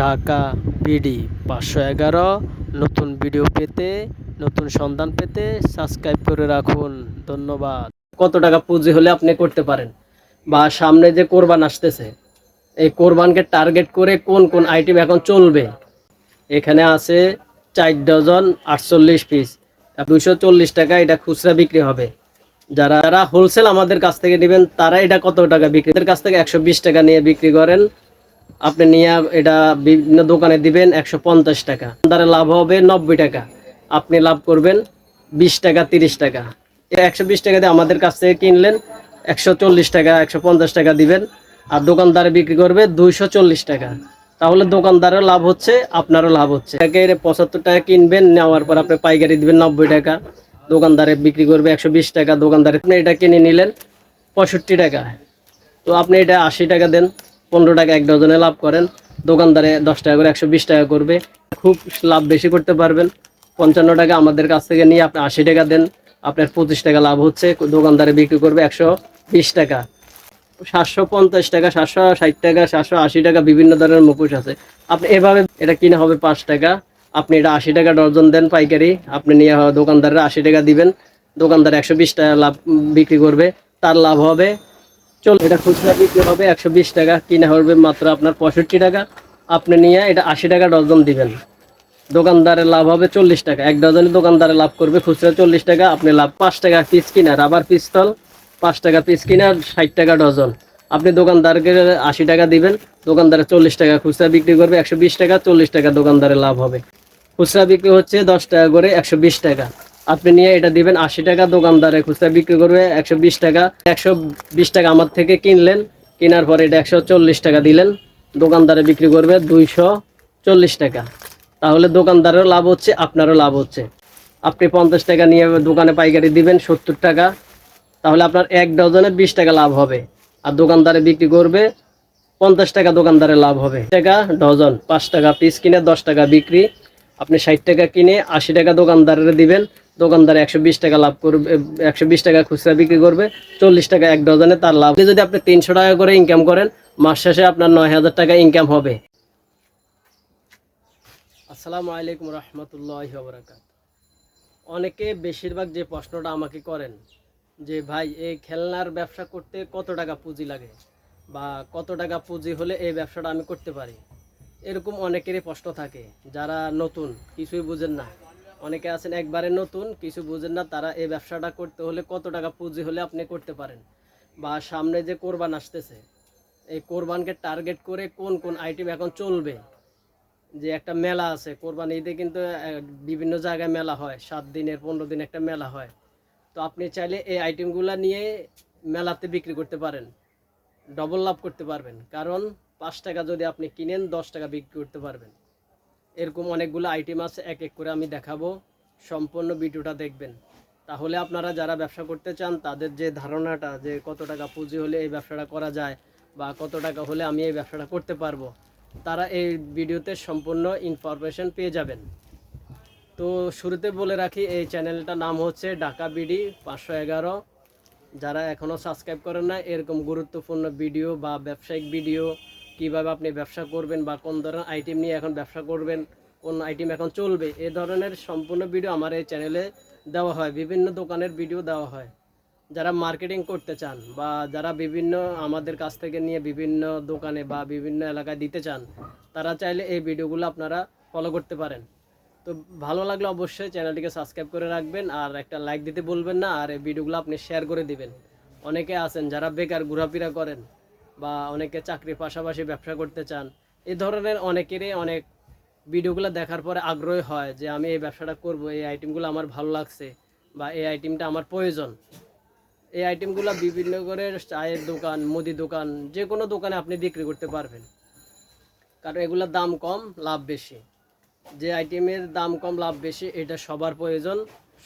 Dhaka BD পাঁচশো এগারো। নতুন ভিডিও পেতে, নতুন সন্ধান পেতে সাবস্ক্রাইব করে রাখুন। ধন্যবাদ। কত টাকা পুঁজি হলে আপনি করতে পারেন? বা সামনে যে কোরবান আসতেছে, এই কোরবানকে টার্গেট করে কোন কোন আইটেম এখন চলবে? এখানে আছে চার ডজন আটচল্লিশ পিস। দুইশো চল্লিশ টাকা এটা খুচরা বিক্রি হবে। যারা যারা হোলসেল আমাদের কাছ থেকে নেবেন, তারা এটা কত টাকা বিক্রি? কাছ থেকে একশো বিশ টাকা নিয়ে বিক্রি করেন। আপনি নিয়ে এটা বিভিন্ন দোকানে দিবেন একশো পঞ্চাশ টাকা। তার লাভ হবে নব্বই টাকা। আপনি লাভ করবেন বিশ টাকা, তিরিশ টাকা। একশো বিশ টাকা দিয়ে আমাদের কাছ থেকে কিনলেন, একশো চল্লিশ টাকা, একশো পঞ্চাশ টাকা দিবেন। আর দোকানদারে বিক্রি করবে দুইশো চল্লিশ টাকা। তাহলে দোকানদারও লাভ হচ্ছে, আপনারও লাভ হচ্ছে। একে পঁচাত্তর টাকা কিনবেন, নেওয়ার পর আপনি পাইকারি দিবেন নব্বই টাকা। দোকানদারে বিক্রি করবে একশো বিশ টাকা, দোকানদারে আপনি এটা কিনে নিলেন পঁয়ষট্টি টাকা। তো আপনি এটা আশি টাকা দেন। পনেরো টাকা এক ডজনে লাভ করেন। দোকানদারে দশ টাকা করে, একশো বিশ টাকা করবে। খুব লাভ বেশি করতে পারবেন। পঞ্চান্ন টাকা আমাদের কাছ থেকে নিয়ে আপনি আশি টাকা দেন। আপনার পঁচিশ টাকা লাভ হচ্ছে। দোকানদারে বিক্রি করবে একশো বিশ টাকা। সাতশো পঞ্চাশ টাকা, সাতশো ষাট টাকা, সাতশো আশি টাকা বিভিন্ন ধরনের মুখোশ আছে। আপনি এভাবে এটা কিনে হবে পাঁচ টাকা। আপনি এটা আশি টাকা ডজন দেন পাইকারি। আপনি নিয়ে দোকানদারের আশি টাকা দিবেন। দোকানদার একশো বিশ টাকা লাভ বিক্রি করবে। তার লাভ হবে চল, এটা খুচরা বিক্রি হবে, একশো বিশ টাকা, কিনে হবে মাত্র আপনার পঁয়ষট্টি টাকা। আপনি নিয়ে এটা আশি টাকা ডজন দিবেন। দোকানদারের লাভ হবে চল্লিশ টাকা। এক ডজনে দোকানদারে লাভ করবে খুচরা চল্লিশ টাকা, আপনি লাভ পাঁচ টাকা পিস কিনা রাবার পিস্তল পাঁচ টাকা পিস কিনা ষাট টাকা ডজন। আপনি দোকানদারকে আশি টাকা দিবেন, দোকানদারে চল্লিশ টাকা খুচরা বিক্রি করবে, একশো বিশ টাকা, চল্লিশ টাকা দোকানদারে লাভ হবে। খুচরা বিক্রি হচ্ছে দশ টাকা করে একশো বিশ টাকা। আপনি নিয়ে এটা দিবেন আশি টাকা, দোকানদারে খুচরা বিক্রি করবে একশো বিশ টাকা। একশো বিশ টাকা আমার থেকে কিনলেন, কেনার পরে এটা একশো চল্লিশ টাকা দিলেন। দোকানদারে বিক্রি করবে দুইশো চল্লিশ টাকা। তাহলে দোকানদারেরও লাভ হচ্ছে, আপনারও লাভ হচ্ছে। আপনি পঞ্চাশ টাকা নিয়ে দোকানে পাইকারি দিবেন সত্তর টাকা। তাহলে আপনার এক ডজনে বিশ টাকা লাভ হবে। আর দোকানদারে বিক্রি করবে পঞ্চাশ টাকা, দোকানদারে লাভ হবে। টাকা, ডজন, পাঁচ টাকা পিস কিনে দশ টাকা বিক্রি। আপনি ষাট টাকা কিনে আশি টাকা দোকানদারে দিবেন। দোকানদার একশো বিশ টাকা লাভ করবে, একশো বিশ টাকা খুচরা বিক্রি করবে, চল্লিশ টাকা এক ডজনে তার লাভ। যদি আপনি তিনশো টাকা করে ইনকাম করেন, মাস শেষে আপনার নয় হাজার টাকা ইনকাম হবে। আসসালামু আলাইকুম রহমতুল্লাহ অনেকে বেশিরভাগ যে প্রশ্নটা আমাকে করেন, যে ভাই, এই খেলনার ব্যবসা করতে কত টাকা পুঁজি লাগে? বা কত টাকা পুঁজি হলে এই ব্যবসাটা আমি করতে পারি? এরকম অনেকেরই প্রশ্ন থাকে, যারা নতুন, কিছুই বুঝেন না। অনেকে আছেন একবারে নতুন, কিছু বুঝেন না তারা এই ব্যবসাটা করতে হলে কত টাকা পুঁজি হলে আপনি করতে পারেন। বা সামনে যে কোরবান আসতেছে, এই কোরবানকে টার্গেট করে কোন কোন আইটেম এখন চলবে? যে একটা মেলা আছে, কোরবানি ঈদে কিন্তু বিভিন্ন জায়গায় মেলা হয়, সাত দিনের, পনেরো দিন একটা মেলা হয়। তো আপনি চাইলে এই আইটেমগুলো নিয়ে মেলাতে বিক্রি করতে পারেন। ডবল লাভ করতে পারবেন। কারণ পাঁচ টাকা যদি আপনি কিনেন, দশ টাকা বিক্রি করতে পারবেন। এরকম অনেকগুলো আইটেম আছে, এক এক করে আমি দেখাবো। সম্পূর্ণ ভিডিওটা দেখবেন। তাহলে আপনারা যারা ব্যবসা করতে চান, তাদের যে ধারণাটা যে কত টাকা পুঁজি হলে এই ব্যবসাটা করা যায় বা কত টাকা হলে আমি এই ব্যবসাটা করতে পারব, তারা এই ভিডিওতে সম্পূর্ণ ইনফরমেশন পেয়ে যাবেন। তো শুরুতে বলে রাখি, এই চ্যানেলটার নাম হচ্ছে ঢাকা বিডি পাঁচশো এগারো। যারা এখনও সাবস্ক্রাইব করেন না এরকম গুরুত্বপূর্ণ ভিডিও বা ব্যবসায়িক ভিডিও কীভাবে আপনি ব্যবসা করবেন বা কোন ধরনের আইটেম নিয়ে এখন ব্যবসা করবেন, কোন আইটেম এখন চলবে, এ ধরনের সম্পূর্ণ ভিডিও আমার এই চ্যানেলে দেওয়া হয়। বিভিন্ন দোকানের ভিডিও দেওয়া হয়। যারা মার্কেটিং করতে চান বা যারা বিভিন্ন আমাদের কাছ থেকে নিয়ে বিভিন্ন দোকানে বা বিভিন্ন এলাকায় দিতে চান, তারা চাইলে এই ভিডিওগুলো আপনারা ফলো করতে পারেন। তো ভালো লাগলে অবশ্যই চ্যানেলটিকে সাবস্ক্রাইব করে রাখবেন আর একটা লাইক দিতে বলবেন না, আর এই ভিডিওগুলো আপনি শেয়ার করে দিবেন। অনেকে আছেন যারা বেকার, ঘোরাফেরা করেন বা অনেকে চাকরির পাশাপাশি ব্যবসা করতে চান এই ধরনের অনেকেরই অনেক ভিডিওগুলো দেখার পরে আগ্রহী হয় যে আমি এই ব্যবসাটা করব, এই আইটেমগুলো আমার ভালো লাগছে বা এই আইটেমটা আমার প্রয়োজন। এই আইটেমগুলো বিভিন্ন করে চায়ের দোকান, মুদি দোকান, যে কোনো দোকানে আপনি বিক্রি করতে পারবেন। কারণ এগুলোর দাম কম, লাভ বেশি। যে আইটেমের দাম কম, লাভ বেশি, এটা সবার প্রয়োজন।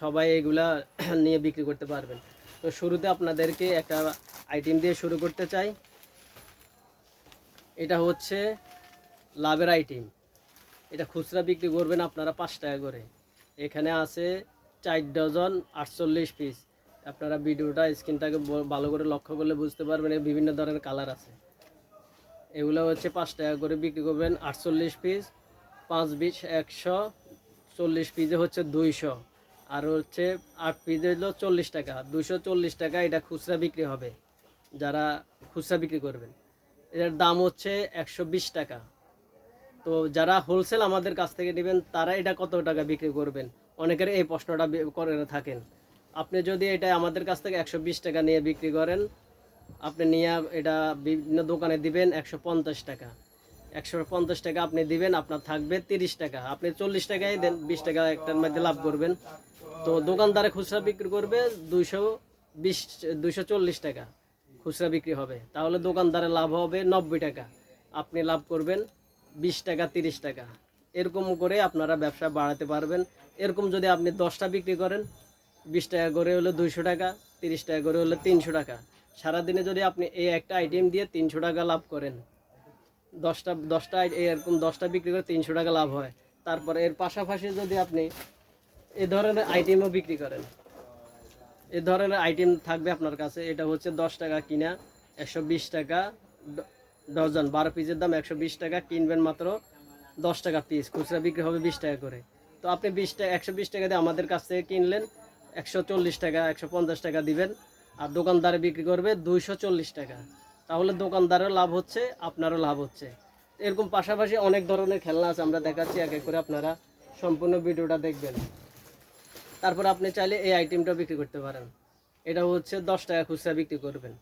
সবাই এগুলা নিয়ে বিক্রি করতে পারবেন। তো শুরুতে আপনাদেরকে একটা আইটেম দিয়ে শুরু করতে চাই। এটা হচ্ছে লাভের আইটেম এটা খুচরা বিক্রি করবেন আপনারা পাঁচ টাকা করে। এখানে আছে চার ডজন আটচল্লিশ পিস আপনারা ভিডিওটা, স্ক্রিনটাকে ভালো করে লক্ষ্য করলে বুঝতে পারবেন বিভিন্ন ধরনের কালার আছে। এগুলো হচ্ছে পাঁচ টাকা করে বিক্রি করবেন আটচল্লিশ পিস পাঁচ বিশ একশো, চল্লিশ পিসে হচ্ছে দুইশো। আর হচ্ছে আট পিসে হলো চল্লিশ টাকা। দুশো চল্লিশ টাকা এটা খুচরা বিক্রি হবে। যারা খুচরা বিক্রি করবেন। এটার দাম হচ্ছে একশো বিশ টাকা। তো যারা হোলসেল আমাদের কাছ থেকে নেবেন, তারা এটা কত টাকা বিক্রি করবেন? অনেকের এই প্রশ্নটা করে থাকেন। আপনি যদি এটা আমাদের কাছ থেকে একশো বিশ টাকা নিয়ে বিক্রি করেন, আপনি নিয়ে এটা বিভিন্ন দোকানে দিবেন একশো পঞ্চাশ টাকা। একশো পঞ্চাশ টাকা আপনি দিবেন, আপনার থাকবে তিরিশ টাকা। আপনি চল্লিশ টাকায় দেন, বিশ টাকা একটার মধ্যে লাভ করবেন। তো দোকানদারে খুচরা বিক্রি করবে দুইশো বিশ, দুইশো চল্লিশ টাকা। খুচরা বিক্রি হবে। তাহলে দোকানদারে লাভ হবে নব্বই টাকা। আপনি লাভ করবেন বিশ টাকা, তিরিশ টাকা। এরকম করে আপনারা ব্যবসা বাড়াতে পারবেন। এরকম যদি আপনি দশটা বিক্রি করেন, বিশ টাকা করে হলে দুইশো টাকা, তিরিশ টাকা করে হলে তিনশো টাকা। সারাদিনে যদি আপনি এই একটা আইটেম দিয়ে তিনশো টাকা লাভ করেন, দশটা দশটা এরকম দশটা বিক্রি করে তিনশো টাকা লাভ হয়। তারপরে এর পাশাপাশি যদি আপনি এ ধরনের আইটেমও বিক্রি করেন এ ধরনের আইটেম থাকবে আপনার কাছে, এটা হচ্ছে দশ টাকা কিনা, একশো বিশ টাকা ডজন বারো পিসের দাম একশো বিশ টাকা, কিনবেন মাত্র দশ টাকা পিস খুচরা বিক্রি হবে বিশ টাকা করে। তো আপনি বিশ টাকা, একশো বিশ টাকা দিয়ে আমাদের কাছ থেকে কিনলেন, একশো চল্লিশ টাকা, একশো পঞ্চাশ টাকা দিবেন, আর দোকানদারে বিক্রি করবে দুইশো চল্লিশ টাকা। তাহলে দোকানদারেরও লাভ হচ্ছে, আপনারও লাভ হচ্ছে। এরকম পাশাপাশি অনেক ধরনের খেলনা আছে, আমরা দেখাচ্ছি, এক এক করে আপনারা সম্পূর্ণ ভিডিওটা দেখবেন। তারপর আপনি চাইলে এই আইটেমটা বিক্রি করতে পারেন। এটা হচ্ছে দশ টাকা খুচরা বিক্রি করবেন।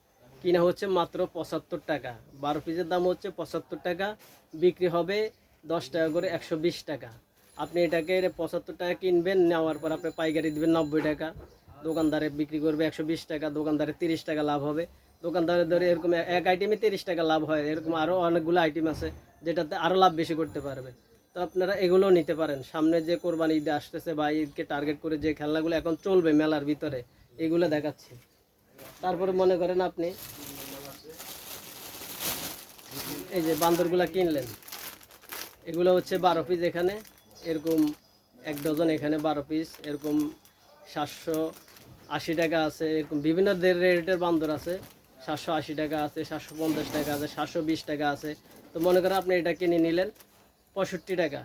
কিনা হচ্ছে মাত্র পঁচাত্তর টাকা। বারো পিসের দাম হচ্ছে পঁচাত্তর টাকা। বিক্রি হবে দশ টাকা করে একশো বিশ টাকা। আপনি এটাকে পঁচাত্তর টাকা কিনবেন, নেওয়ার পর আপনি পাইকারি দিবেন নব্বই টাকা। দোকানদারে বিক্রি করবে একশো বিশ টাকা, দোকানদারে তিরিশ টাকা লাভ হবে। দোকানদারের ধরে এরকম এক আইটেমে তিরিশ টাকা লাভ হয়। এরকম আরও অনেকগুলো আইটেম আছে, যেটাতে আরও লাভ বেশি করতে পারবে। তো আপনারা এগুলোও নিতে পারেন। সামনে যে কোরবানি ঈদে আসতেছে বা ঈদকে টার্গেট করে যে খেলনাগুলো এখন চলবে মেলার ভিতরে, এগুলো দেখাচ্ছি। তারপরে মনে করেন আপনি এই যে বান্দরগুলা কিনলেন, এগুলো হচ্ছে বারো পিস এখানে, এরকম এক ডজন এখানে বারো পিস এরকম সাতশো আশি টাকা আছে, এরকম বিভিন্ন রেটের বান্দর আছে। সাতশো আশি টাকা আছে, সাতশো পঞ্চাশ টাকা আছে, সাতশো বিশ টাকা আছে। তো মনে করেন আপনি এটা কিনে নিলেন পঁয়ষট্টি টাকা।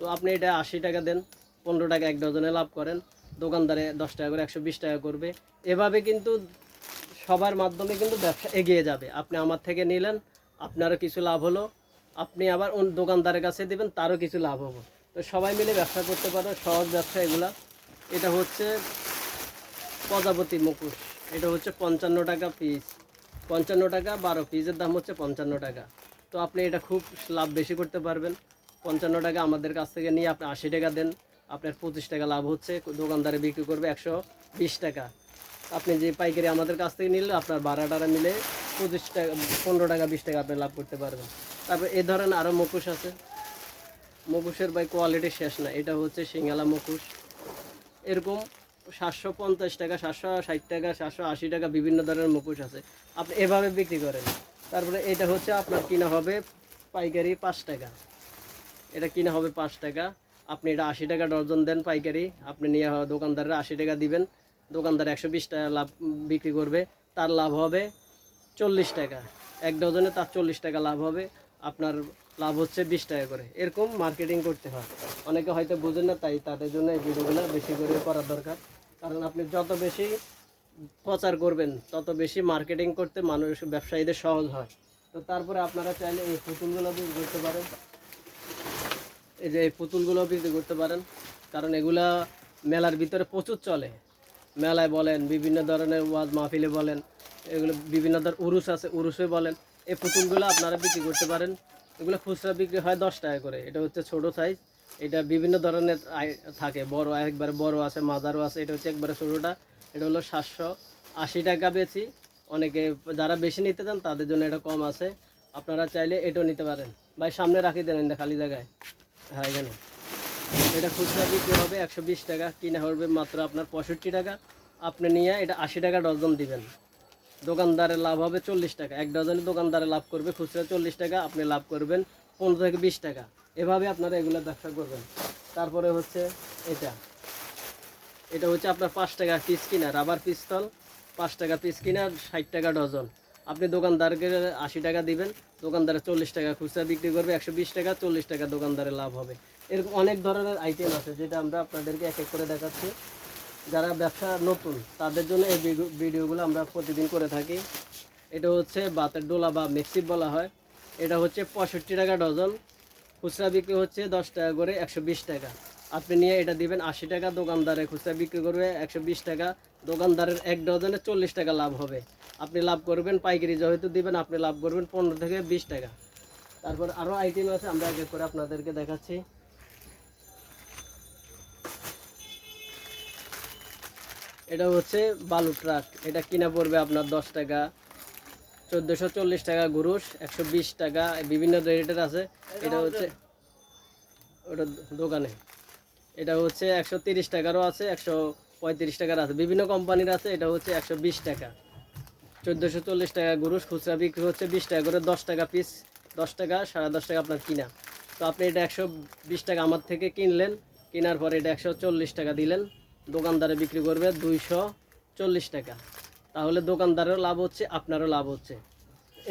তো আপনি এটা আশি টাকা দেন, পনেরো টাকা এক ডজনে লাভ করেন, দোকানদারে দশ টাকা করে, একশো বিশ টাকা করবে। এভাবে কিন্তু সবার মাধ্যমে কিন্তু ব্যবসা এগিয়ে যাবে। আপনি আমার থেকে নিলেন, আপনারও কিছু লাভ হলো, আপনি আবার অন্য দোকানদারের কাছে দেবেন, তারও কিছু লাভ হব। তো সবাই মিলে ব্যবসা করতে পারো, সহজ ব্যবসা এগুলা। এটা হচ্ছে প্রজাপতি মুকুশ। এটা হচ্ছে পঞ্চান্ন টাকা পিস পঞ্চান্ন টাকা বারো পিসের দাম হচ্ছে পঞ্চান্ন টাকা। তো আপনি এটা খুব লাভ বেশি করতে পারবেন। পঞ্চান্ন টাকা আমাদের কাছ থেকে নিয়ে আপনি আশি টাকা দেন। আপনার পঁচিশ টাকা লাভ হচ্ছে, দোকানদারে বিক্রি করবে একশো বিশ টাকা। আপনি যে পাইকারি আমাদের কাছ থেকে নিলে, আপনার বারো মিলে পঁচিশ টাকা, পনেরো টাকা, বিশ টাকা আপনি লাভ করতে পারবেন। তারপর এ ধরনের আরও মুখোশ আছে। মুখোশের বাই কোয়ালিটি শেষ না, এটা হচ্ছে সিঙ্গালা মুখোশ। এরকম সাতশো পঞ্চাশ টাকা, সাতশো ষাট টাকা, সাতশো আশি টাকা বিভিন্ন ধরনের মুখোশ আছে। আপনি এভাবে বিক্রি করেন। তারপরে এটা হচ্ছে আপনার কিনা হবে পাইকারি পাঁচ টাকা। এটা কিনা হবে পাঁচ টাকা। আপনি এটা আশি টাকা ডজন দেন পাইকারি। আপনি নিয়ে দোকানদাররা আশি টাকা দিবেন। দোকানদার একশো বিশ টাকা লাভ বিক্রি করবে। তার লাভ হবে চল্লিশ টাকা। এক ডজনে তার চল্লিশ টাকা লাভ হবে। আপনার লাভ হচ্ছে বিশ টাকা করে। এরকম মার্কেটিং করতে হয়। অনেকে হয়তো বোঝেন না, তাই তাদের জন্য এই ভিডিওগুলো বেশি করে করার দরকার। কারণ আপনি যত বেশি প্রচার করবেন, তত বেশি মার্কেটিং করতে মানুষ, ব্যবসায়ীদের সহজ হয়। তো তারপরে আপনারা চাইলে এই পুতুলগুলো বিক্রি করতে পারেন। এই যে এই পুতুলগুলো বিক্রি করতে পারেন, কারণ এগুলা মেলার ভিতরে প্রচুর চলে। মেলায় বলেন, বিভিন্ন ধরনের ওয়াজ মাহফিলে বলেন, এগুলো বিভিন্ন ধরনের উরুস আছে, উরুসে বলেন, এই পুতুলগুলো আপনারা বিক্রি করতে পারেন। এগুলো খুচরা বিক্রি হয় দশ টাকা করে, এটা হচ্ছে ছোট সাইজ এটা বিভিন্ন ধরনের থাকে। বড়, একবারে বড় আছে মাদারও আছে, এটা হচ্ছে একবারে ছোটোটা। এটা হলো সাতশো আশি টাকা বেশি অনেকে যারা বেশি নিতে চান, তাদের জন্য এটা কম আছে। আপনারা চাইলে এটাও নিতে পারেন। ভাই, সামনে রাখি দেন খালি জায়গায়। হ্যাঁ এখানে। এটা খুচরা বিক্রি হবে একশো বিশ টাকা, কিনা হবে মাত্র আপনার পঁয়ষট্টি টাকা। আপনি নিয়ে এটা আশি টাকা ডজন দিবেন। দোকানদারের লাভ হবে চল্লিশ টাকা। এক ডজনে দোকানদারে লাভ করবে খুচরা চল্লিশ টাকা, আপনি লাভ করবেন পনেরো থেকে বিশ টাকা। এভাবে আপনারা এগুলো ব্যবসা করবেন। তারপরে হচ্ছে এটা। এটা হচ্ছে আপনার পাঁচ টাকা পিস কিনা রাবার পিস্তল, পাঁচ টাকা পিস কিনা, ষাট টাকা ডজন আপনি দোকানদারকে আশি টাকা দিবেন, দোকানদারে চল্লিশ টাকা খুচরা বিক্রি করবে, একশো বিশ টাকা, চল্লিশ টাকা দোকানদারে লাভ হবে। এরকম অনেক ধরনের আইটেম আছে যেটা আমরা আপনাদেরকে এক এক করে দেখাচ্ছি। যারা ব্যবসা নতুন, তাদের জন্য এই ভিডিওগুলো আমরা প্রতিদিন করে থাকি। এটা হচ্ছে বাতের ডোলা বা মিক্সিপ বলা হয়। এটা হচ্ছে পঁয়ষট্টি টাকা ডজন খুচরা বিক্রি হচ্ছে দশ টাকা করে একশো বিশ টাকা। আপনি নিয়ে এটা দিবেন আশি টাকা, দোকানদারে খুচরা বিক্রি করবে একশো বিশ টাকা, দোকানদারের এক ডজনে চল্লিশ টাকা লাভ হবে। আপনি লাভ করবেন, পাইকারি যেহেতু দিবেন, আপনি লাভ করবেন পনেরো থেকে বিশ টাকা। তারপর আরও আইটেম আছে, আমরা এক করে আপনাদেরকে দেখাচ্ছি। এটা হচ্ছে বালু ট্রাক এটা কিনা পড়বে আপনার দশ টাকা। চোদ্দোশো চল্লিশ টাকা গুরুষ একশো বিশ টাকা, বিভিন্ন রেটের আছে। এটা হচ্ছে ওটা দোকানে। এটা হচ্ছে একশো তিরিশ টাকারও আছে, একশো পঁয়ত্রিশ টাকার আছে। বিভিন্ন কোম্পানির আছে, এটা হচ্ছে একশো বিশ টাকা। চোদ্দোশো চল্লিশ টাকা গুরুষ খুচরা বিক্রি হচ্ছে বিশ টাকা করে, দশ টাকা পিস দশ টাকা, সাড়ে দশ টাকা আপনার কিনা। তো আপনি এটা একশো বিশ টাকা আমার থেকে কিনলেন, কেনার পরে এটা একশো চল্লিশ টাকা দিলেন। দোকানদারে বিক্রি করবে দুইশো চল্লিশ টাকা। তাহলে দোকানদারেরও লাভ হচ্ছে, আপনারও লাভ হচ্ছে।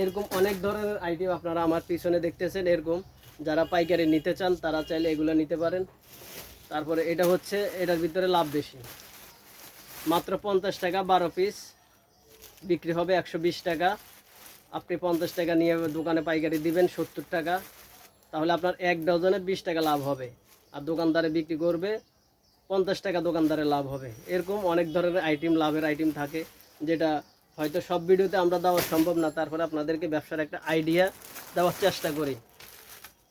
এরকম অনেক ধরনের আইটেম আপনারা আমার পিছনে দেখতেছেন, এরকম। যারা পাইকারি নিতে চান, তারা চাইলে এগুলো নিতে পারেন। তারপরে এটা হচ্ছে, এটার ভিতরে লাভ বেশি। মাত্র পঞ্চাশ টাকা বারো পিস বিক্রি হবে একশো বিশ টাকা। আপনি পঞ্চাশ টাকা নিয়ে দোকানে পাইকারি দিবেন সত্তর টাকা। তাহলে আপনার এক ডজনে বিশ টাকা লাভ হবে। আর দোকানদারে বিক্রি করবে, পঞ্চাশ টাকা দোকানদারে লাভ হবে। এরকম অনেক ধরনের আইটেম লাভের আইটেম থাকে, যেটা হয়তো সব ভিডিওতে আমরা দেওয়া সম্ভব না। তারপরে আপনাদেরকে ব্যবসার একটা আইডিয়া দেওয়ার চেষ্টা করি।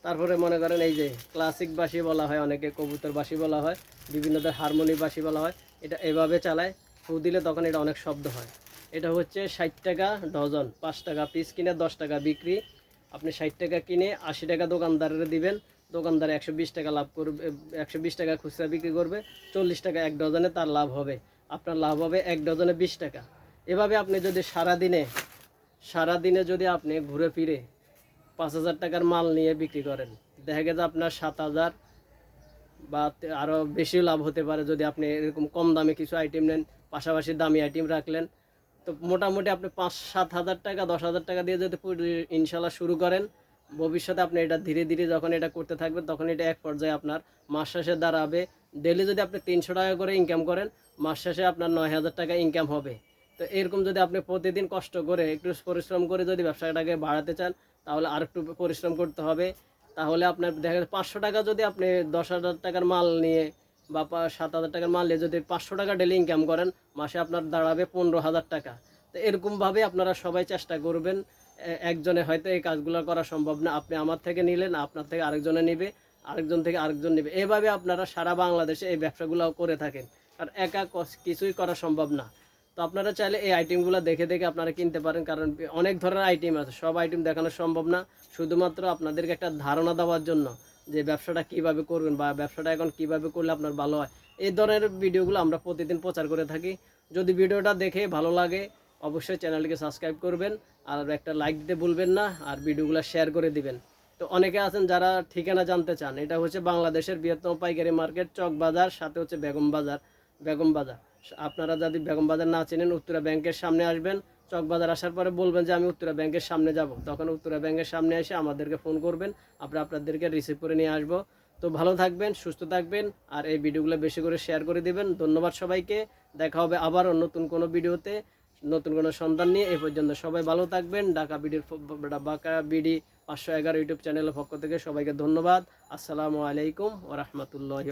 তারপরে মনে করেন এই যে ক্লাসিক বাসি বলা হয়, অনেকে কবুতর বাসি বলা হয়, বিভিন্নদের হারমোনি বাসি বলা হয়, এটা এভাবে চালায়, ফু দিলে তখন এটা অনেক শব্দ হয়। এটা হচ্ছে ষাট টাকা ডজন, পাঁচ টাকা পিস কিনে দশ টাকা বিক্রি। আপনি ষাট টাকা কিনে আশি টাকা দোকানদারের দিবেন, দোকানদার একশো বিশ টাকা লাভ করবে, একশো বিশ টাকা খুচরা বিক্রি করবে, চল্লিশ টাকা এক ডজনে তার লাভ হবে। আপনার লাভ হবে এক ডজনে বিশ টাকা। এভাবে আপনি যদি সারা দিনে সারা দিনে যদি আপনি ঘুরে ফিরে পাঁচ হাজার টাকার মাল নিয়ে বিক্রি করেন। দেখা গেছে আপনার সাত হাজার বা আরও বেশি লাভ হতে পারে যদি আপনি এরকম কম দামে কিছু আইটেম নেন, পাশাপাশি দামি আইটেম রাখলেন। তো মোটামুটি আপনি পাঁচ সাত হাজার টাকা, দশ হাজার টাকা দিয়ে যদি ইনশাল্লাহ শুরু করেন, ভবিষ্যতে আপনি এটা ধীরে ধীরে যখন এটা করতে থাকবেন, তখন এটা এক পর্যায়ে আপনার মাস শেষে দাঁড়াবে। ডেলি যদি আপনি তিনশো টাকা করে ইনকাম করেন, মাস শেষে আপনার নয় হাজার টাকা ইনকাম হবে। তো এরকম যদি আপনি প্রতিদিন কষ্ট করে, একটু পরিশ্রম করে যদি ব্যবসাটাকে বাড়াতে চান তাহলে আর একটু পরিশ্রম করতে হবে। তাহলে আপনার দেখা যাচ্ছে পাঁচশো টাকা যদি আপনি দশ হাজার টাকার মাল নিয়ে বা সাত হাজার টাকার মাল নিয়ে যদি পাঁচশো টাকা ডেলি ইনকাম করেন, মাসে আপনার দাঁড়াবে পনেরো হাজার টাকা। তো এরকমভাবে আপনারা সবাই চেষ্টা করবেন একজনে হয়তো এই কাজগুলো করা সম্ভব না। আপনি আমার থেকে নিলেন, আপনার থেকে আরেকজনে নেবে, আরেকজন থেকে আরেকজন নেবে। এভাবে আপনারা সারা বাংলাদেশে এই ব্যবসাগুলো করে থাকেন। আর একা কিছুই করা সম্ভব না। তো আপনারা চাইলে এই আইটেমগুলো দেখে দেখে আপনারা কিনতে পারেন, কারণ অনেক ধরনের আইটেম আছে। সব আইটেম দেখানো সম্ভব না। শুধুমাত্র আপনাদেরকে একটা ধারণা দেওয়ার জন্য যে ব্যবসাটা কীভাবে করবেন বা ব্যবসাটা এখন কীভাবে করলে আপনার ভালো হয়। এই ধরনের ভিডিওগুলো আমরা প্রতিদিন প্রচার করে থাকি। যদি ভিডিওটা দেখে ভালো লাগে, অবশ্যই চ্যানেলটিকে সাবস্ক্রাইব করবেন আর একটা লাইক দিতে ভুলবেন না আর ভিডিওগুলো শেয়ার করে দিবেন। তো অনেকে আছেন যারা ঠিকানা জানতে চান। এটা হচ্ছে বাংলাদেশের বৃহত্তম পাইকারি মার্কেট চক বাজার সাথে হচ্ছে বেগম বাজার। বেগম বাজার। আপনারা যদি বেগম বাজার না চেনেন, উত্তরা ব্যাংকের সামনে আসবেন। চকবাজার আসার পরে বলবেন যে, আমি উত্তরা ব্যাংকের সামনে যাব। তখন উত্তরা ব্যাংকের সামনে এসে আমাদেরকে ফোন করবেন। আমরা আপনাদেরকে রিসিভ করে নিয়ে আসব। তো ভালো থাকবেন, সুস্থ থাকবেন, আর এই ভিডিওগুলো বেশি করে শেয়ার করে দিবেন। ধন্যবাদ সবাইকে। দেখা হবে আবারও নতুন কোনো ভিডিওতে। নতুন কোনো সন্ধান নিয়ে এই পর্যন্ত সবাই ভালো থাকবেন। ঢাকা বিডির ঢাকা বিডি পাঁচশো এগারো ইউটিউব চ্যানেলের পক্ষ থেকে সবাইকে ধন্যবাদ। আসসালামু আলাইকুম ও রহমতুল্লাহি